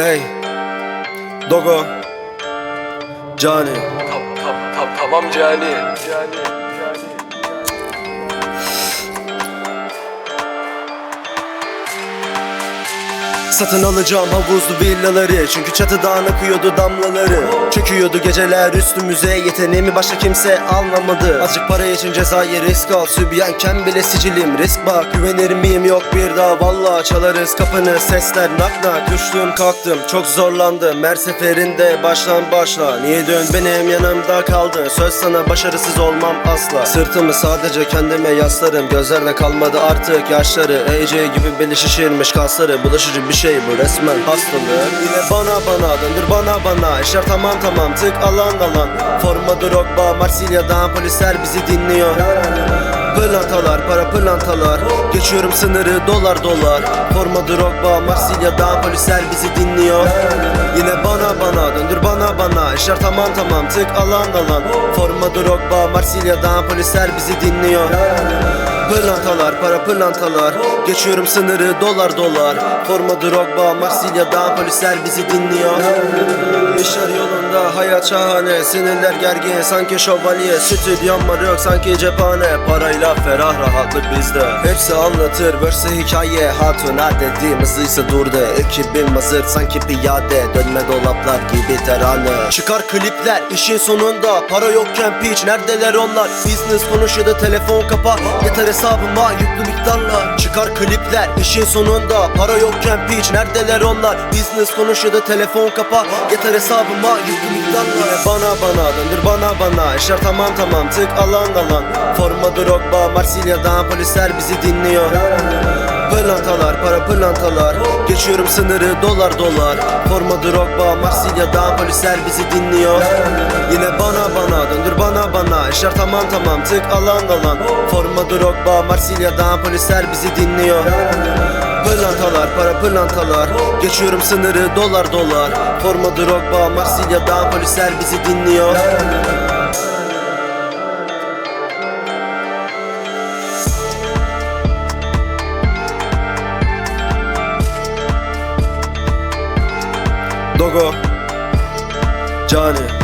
Ey Dogo Cani Tam, tam, tam, tamam Cani. Cani. Satın alacağım havuzlu villaları. Çünkü çatıdan akıyordu damlaları. Çöküyordu geceler üstümüze. Yeteneğimi başka kimse anlamadı Azıcık para için cezayı risk al. Sübyanken bile sicilim. Risk bak Güvenir miyim? Yok bir daha. Valla çalarız kapını. Sesler nak nak. Düştüm kalktım. Çok zorlandım. Her seferinde baştan başla. Niye dön? Benim yanımda kaldın Söz sana başarısız olmam asla. Sırtımı sadece kendime yaslarım. Gözlerde kalmadı artık yaşları. AJ gibi beli şişirmiş kasları. Bulaşıcı bir şey bu resmen hastalık Yine bana bana döndür bana bana. İşler tamam tamam. Tık alan alan. Forma Drogba Marsilya'dan polisler bizi dinliyor. Pırlantalar para pırlantalar. Geçiyorum sınırı dolar dolar. Forma Drogba Marsilya'dan polisler bizi dinliyor. Yine bana bana döndür bana bana. İşler tamam tamam. Tık alan alan. Forma Drogba Marsilya'dan polisler bizi dinliyor Pırlantalar para pırlantalar. Geçiyorum sınırı dolar dolar. Forma Drogba Marsilya'dan polisler bizi dinliyor. İşler yolunda hayat şahane. Sinirler gergin sanki şövalye. Stüdyom var yok sanki cephane. Parayla ferah rahatlık bizde. Hepsi anlatır verse hikaye. Hatuna dediğim hızlıysa durdu. Ekibim hazır sanki piyade. Dönme dolaplar gibi terane. Çıkar klipler işin sonunda. Para yokken piç neredeler onlar? Business konuşuyordu telefon kapa Yeter hesabıma yüklü miktarla Çıkar klipler işin sonunda Para yokken piç. Neredeler onlar? Business konuşuyordu telefon kapa. Yeter hesabıma yüklü miktarla Yine bana bana döndür bana bana. İşler tamam tamam. Tık alan alan. Forma Drogba Marsilya'dan polisler bizi dinliyor. Pırlantalar para pırlantalar. Geçiyorum sınırı dolar dolar. Forma Drogba Marsilya'dan polisler bizi dinliyor İşler tamam tamam. Tık alan alan. Forma Drogba Marsilya'dan polisler bizi dinliyor. Pırlantalar para pırlantalar. Geçiyorum sınırı dolar dolar. Forma Drogba Marsilya'dan polisler bizi dinliyor. Dogo. Cani